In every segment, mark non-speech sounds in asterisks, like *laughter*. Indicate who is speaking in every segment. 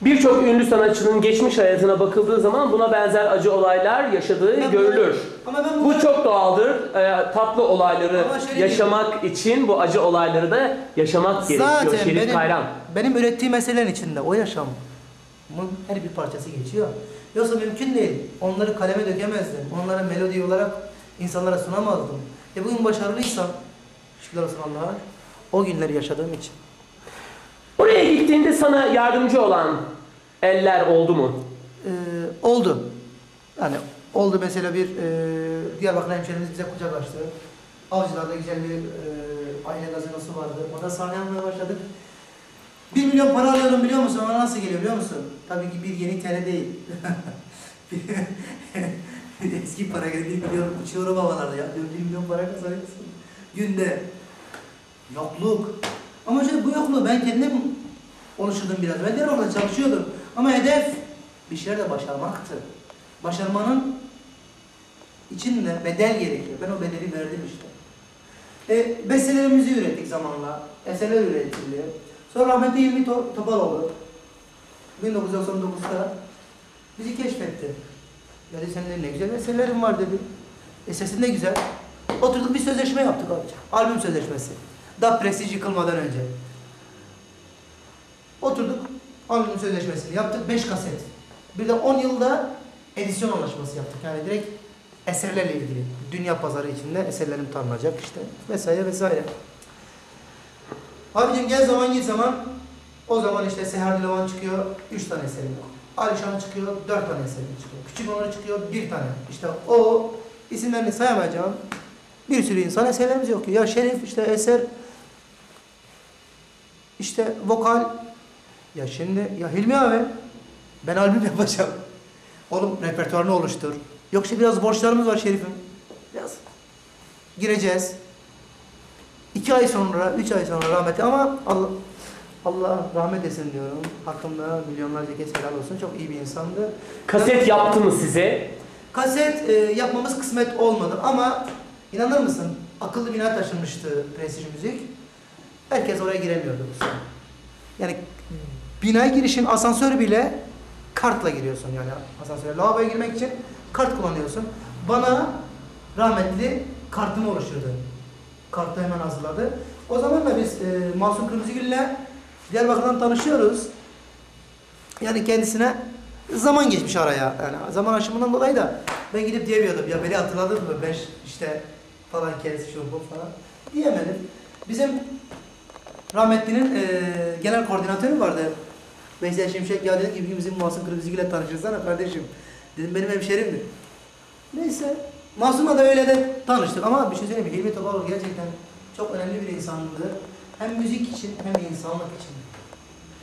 Speaker 1: Birçok ünlü sanatçının geçmiş hayatına bakıldığı zaman buna benzer acı olaylar yaşadığı
Speaker 2: Ben
Speaker 1: görülür.
Speaker 2: Ama ben
Speaker 1: Bu çok doğaldır. Ee, tatlı olayları yaşamak için bu acı olayları da yaşamak gerekiyor.
Speaker 2: Zaten
Speaker 1: Şerif
Speaker 2: benim,
Speaker 1: Kayran.
Speaker 2: benim ürettiğim meselelerin içinde o yaşamın her bir parçası geçiyor. Yoksa mümkün değil. Onları kaleme dökemezdim. Onları melodi olarak insanlara sunamazdım. E bugün başarılıysam, şükürler olsun Allah'a, o günleri yaşadığım için.
Speaker 1: Oraya gittiğinde sana yardımcı olan eller oldu mu?
Speaker 2: Ee, oldu. Yani oldu mesela bir e, Diyarbakır hemşehrimiz bize kucak açtı. Avcılar'da güzel bir e, aile gazinosu vardı. Orada sahne almaya başladık. 1 milyon para alıyorum biliyor musun? Ona nasıl geliyor biliyor musun? Tabii ki bir yeni TL değil. *laughs* Eski para gibi 1 milyon uçuyorum havalarda ya. 1 milyon para kazanıyorsun. Günde. Yokluk. Ama işte bu yokluğu ben kendim oluşturdum biraz. Ben de orada çalışıyordum. Ama hedef bir şeyler de başarmaktı. Başarmanın içinde bedel gerekiyor. Ben o bedeli verdim işte. E, bestelerimizi ürettik zamanla. Eserler üretildi. Sonra rahmetli Hilmi To- Topaloğlu 1999'da bizi keşfetti. Dedi senin ne güzel eserlerin var dedi. E sesin de güzel. Oturduk bir sözleşme yaptık abi. Albüm sözleşmesi. Daha prestij yıkılmadan önce. Oturduk. Albüm sözleşmesini yaptık. 5 kaset. Bir de 10 yılda edisyon anlaşması yaptık. Yani direkt eserlerle ilgili. Dünya pazarı içinde eserlerim tanınacak işte. Vesaire vesaire. Abicim gel zaman git zaman o zaman işte Seher Dilovan çıkıyor 3 tane eserim yok. Alişan çıkıyor 4 tane eserim çıkıyor. Küçük Onur çıkıyor 1 tane. İşte o isimlerini sayamayacağım bir sürü insan eserlerimiz yok. Ya Şerif işte eser işte vokal ya şimdi ya Hilmi abi ben albüm *laughs* yapacağım. Oğlum repertuarını oluştur. Yok işte biraz borçlarımız var Şerif'im. Biraz gireceğiz. İki ay sonra, üç ay sonra rahmetli ama Allah, Allah rahmet etsin diyorum. Hakkımda milyonlarca kez helal olsun. Çok iyi bir insandı.
Speaker 1: Kaset yaptı mı size?
Speaker 2: Kaset e, yapmamız kısmet olmadı ama inanır mısın? Akıllı bina taşınmıştı Prestij Müzik. Herkes oraya giremiyordu. Yani binaya girişin asansörü bile kartla giriyorsun yani asansöre. Lavaboya girmek için kart kullanıyorsun. Bana rahmetli kartımı oluşturdu. Kartı hemen hazırladı. O zaman da biz e, Masum Kırmızıgül'le Diyarbakır'dan tanışıyoruz. Yani kendisine zaman geçmiş araya. Yani zaman aşımından dolayı da ben gidip diyemiyordum. Ya beni hatırladın mı? Ben işte falan kendisi şu bu falan diyemedim. Bizim rahmetlinin e, genel koordinatörü vardı. Veysel Şimşek ya dedi ki bizim Masum Kırmızıgül'le tanışırsana kardeşim. Dedim benim hemşerimdir. Neyse. Masum'la da öyle de tanıştık ama bir şey söyleyeyim mi? Hilmi Topaloğlu gerçekten çok önemli bir insandı. Hem müzik için hem insanlık için.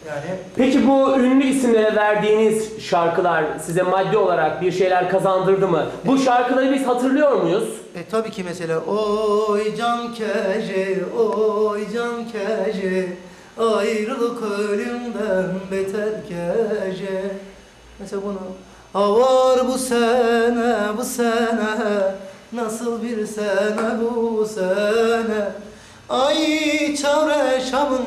Speaker 2: Yani
Speaker 1: Peki bu ünlü isimlere verdiğiniz şarkılar size maddi olarak bir şeyler kazandırdı mı? Bu şarkıları biz hatırlıyor muyuz?
Speaker 2: E tabii ki mesela oy can kece, oy can kece Ayrılık ölümden beter gece. Mesela bunu Ha bu sene, bu sene Nasıl bir sene bu sene? Ay çare şamın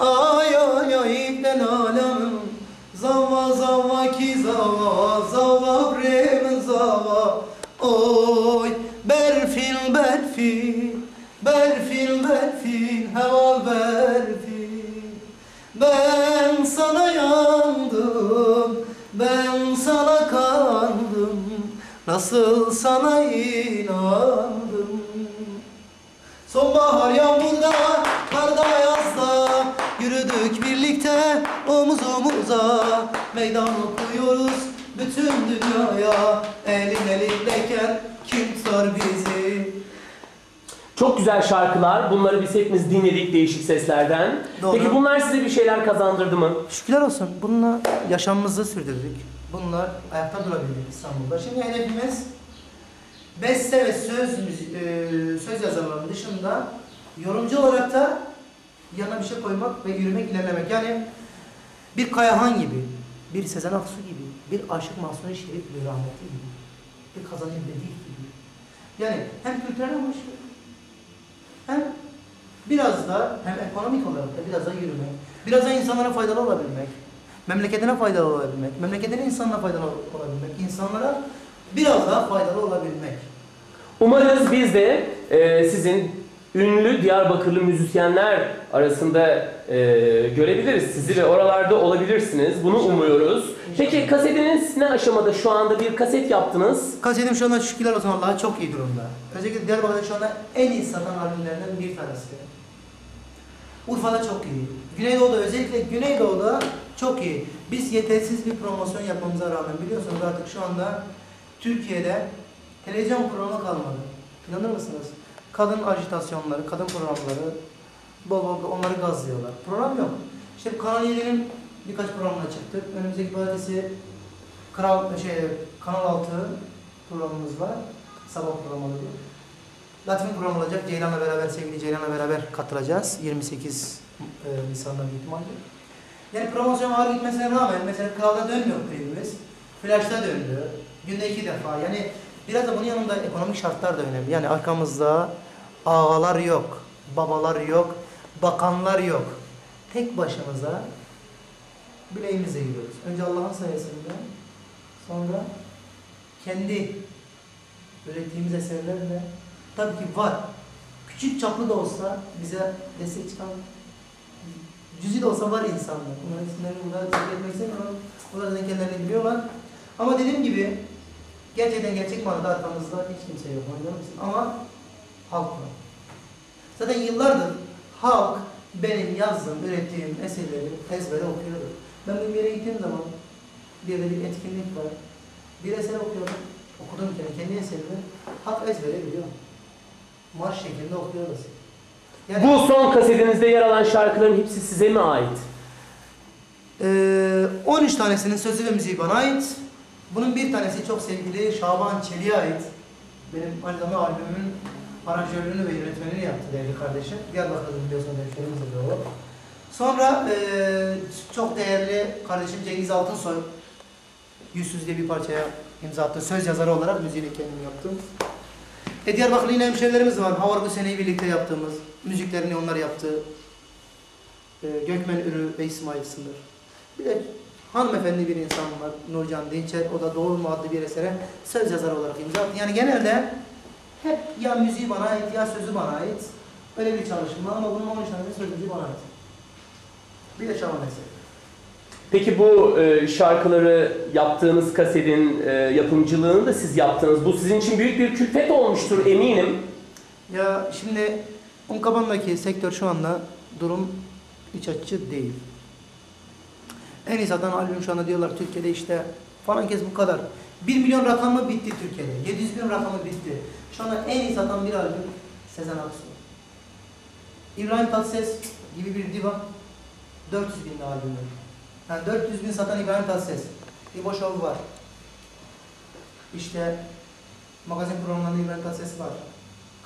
Speaker 2: Ay ay ay ben alemim Nasıl sana inandım Sonbahar yağmurda, karda yazda Yürüdük birlikte omuz omuza Meydan okuyoruz bütün dünyaya Elin elindeyken kim tutar bizi
Speaker 1: Çok güzel şarkılar. Bunları biz hepimiz dinledik değişik seslerden.
Speaker 2: Doğru.
Speaker 1: Peki bunlar size bir şeyler kazandırdı mı?
Speaker 2: Şükürler olsun bununla yaşamımızı sürdürdük. Bunlar ayakta durabildik İstanbul'da. Şimdi hedefimiz beste ve söz e, söz yazarlarının dışında yorumcu olarak da yanına bir şey koymak ve yürümek, ilerlemek. Yani bir Kayahan gibi, bir Sezen Aksu gibi, bir Aşık Mahsuni Şerif gibi, rahmetli gibi, bir Kazanil Bedih gibi. Yani hem kültürel amaçlı, hem biraz da hem ekonomik olarak da biraz da yürümek, biraz da insanlara faydalı olabilmek, memleketine faydalı olabilmek, memleketin insanına faydalı olabilmek, insanlara biraz daha faydalı olabilmek.
Speaker 1: Umarız biz de e, sizin ünlü Diyarbakırlı müzisyenler arasında e, görebiliriz. Sizi ve oralarda olabilirsiniz. Bunu
Speaker 2: İnşallah.
Speaker 1: umuyoruz. Peki kasetiniz ne aşamada? Şu anda bir kaset yaptınız.
Speaker 2: Kasetim şu anda şükürler olsun Allah'a çok iyi durumda. Özellikle Diyarbakır'da şu anda en iyi satan albümlerden bir tanesi. Urfa'da çok iyi. Güneydoğu'da özellikle Güneydoğu'da çok iyi. Biz yetersiz bir promosyon yapmamıza rağmen biliyorsunuz artık şu anda Türkiye'de televizyon programı kalmadı. İnanır mısınız? Kadın ajitasyonları, kadın programları bol bol onları gazlıyorlar. Program yok. İşte Kanal 7'nin birkaç programına çıktık. Önümüzdeki pazartesi Kral şey Kanal 6 programımız var. Sabah programı oluyor. Latin programı olacak. Ceylan'la beraber, sevgili Ceylan'la beraber katılacağız. 28 e, Nisan'da büyük ihtimalle. Yani promosyon ağır gitmesine rağmen mesela Kral'da dönmüyor klibimiz. Flash'ta döndü. Günde iki defa. Yani biraz da bunun yanında ekonomik şartlar da önemli. Yani arkamızda ağalar yok, babalar yok, bakanlar yok. Tek başımıza bileğimizle yürüyoruz. Önce Allah'ın sayesinde, sonra kendi ürettiğimiz eserlerle tabii ki var. Küçük çaplı da olsa bize destek çıkan cüzi de olsa var insanlar. Bunların isimlerini burada zikretmek istemiyorum. Onlar zaten kendilerini biliyorlar. Ama dediğim gibi gerçekten gerçek manada arkamızda hiç kimse yok. Anlıyor musun? Ama halk var. Zaten yıllardır halk benim yazdığım, ürettiğim eserleri ezbere okuyordu. Ben bir yere gittiğim zaman bir yerde bir etkinlik var. Bir eser okuyorum. Okudum kendi, kendi eserimi. Halk ezbere biliyor. Marş şeklinde okuyoruz. Yani,
Speaker 1: Bu son kasetinizde yer alan şarkıların hepsi size mi ait?
Speaker 2: Ee, 13 tanesinin sözü ve müziği bana ait. Bunun bir tanesi çok sevgili Şaban Çelik'e ait. Benim aynı zamanda albümümün aranjörlüğünü ve yönetmenini yaptı değerli kardeşim. Diyarbakır'da biliyorsunuz hemşehrimiz de o. Sonra ee, çok değerli kardeşim Cengiz Altınsoy Yüzsüz diye bir parçaya imza attı. Söz yazarı olarak müziğini kendim yaptım. E Diyarbakırlı yine hemşehrilerimiz var. Havar bu seneyi birlikte yaptığımız. Müziklerini onlar yaptı. E, Gökmen Ürü ve İsmail Sınır. Bir de hanımefendi bir insan var. Nurcan Dinçer. O da Doğru mu adlı bir esere söz yazarı olarak imza attı. Yani genelde hep ya müziği bana ait ya sözü bana ait. Öyle bir çalışma ama bunun 13 tane söz müziği bana ait. Bir de Şaban eseri.
Speaker 1: Peki bu e, şarkıları yaptığınız kasetin e, yapımcılığını da siz yaptınız. Bu sizin için büyük bir külfet olmuştur eminim.
Speaker 2: Ya şimdi Unkapan'daki sektör şu anda durum iç açıcı değil. En iyi satan albüm şu anda diyorlar Türkiye'de işte falan kez bu kadar. 1 milyon rakamı bitti Türkiye'de. 700 bin rakamı bitti. Şu anda en iyi satan bir albüm Sezen Aksu. İbrahim Tatlıses gibi bir diva 400 bin albümü. Yani 400 bin satan İbrahim Tatlıses. İbo Show var. İşte magazin programlarında İbrahim Tatlıses var.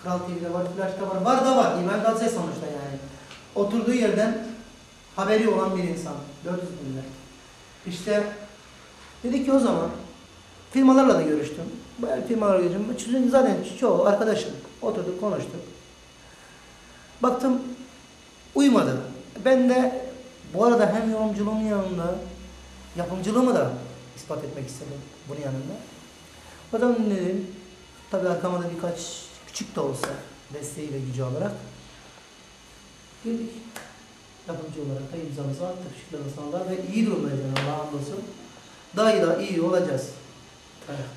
Speaker 2: Kral TV'de var, Flash'ta var. Var da var. İbrahim Tatlıses sonuçta yani. Oturduğu yerden haberi olan bir insan. 400 binler. İşte dedik ki o zaman firmalarla da görüştüm. Bayağı firmalarla görüştüm. Zaten çoğu arkadaşım. Oturduk konuştuk. Baktım uymadı. Ben de bu arada hem yorumculuğun yanında yapımcılığımı da ispat etmek istedim bunun yanında. O zaman dedim, tabii arkama da birkaç küçük de olsa desteği ve gücü alarak girdik. Yapımcı olarak da imzamızı attık olsun Allah'a ve iyi durumdayız yani Allah'a hamdolsun. Daha iyi daha iyi olacağız.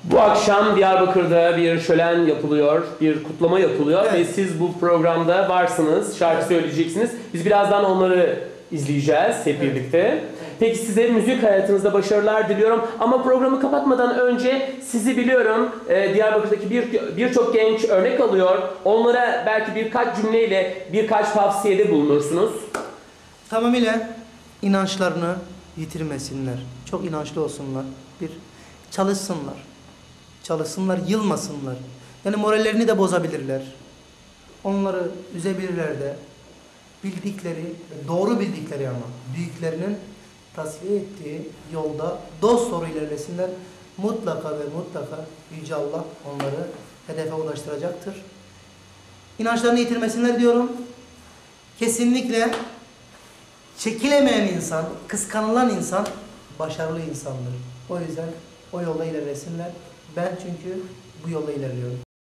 Speaker 1: Bu akşam Diyarbakır'da bir şölen yapılıyor, bir kutlama yapılıyor
Speaker 2: Evet.
Speaker 1: ve siz bu programda varsınız, şarkı
Speaker 2: Evet.
Speaker 1: söyleyeceksiniz. Biz birazdan onları izleyeceğiz hep birlikte. Peki size müzik hayatınızda başarılar diliyorum ama programı kapatmadan önce sizi biliyorum e, Diyarbakır'daki bir birçok genç örnek alıyor. Onlara belki birkaç cümleyle birkaç tavsiyede bulunursunuz.
Speaker 2: Tamamıyla inançlarını yitirmesinler. Çok inançlı olsunlar. Bir çalışsınlar. Çalışsınlar, yılmasınlar. Yani morallerini de bozabilirler. Onları üzebilirler de. Bildikleri, doğru bildikleri ama büyüklerinin tasfiye ettiği yolda dost doğru ilerlesinler. Mutlaka ve mutlaka Yüce Allah onları hedefe ulaştıracaktır. İnançlarını yitirmesinler diyorum. Kesinlikle çekilemeyen insan, kıskanılan insan başarılı insandır. O yüzden o yolda ilerlesinler. Ben çünkü bu yolda ilerliyorum.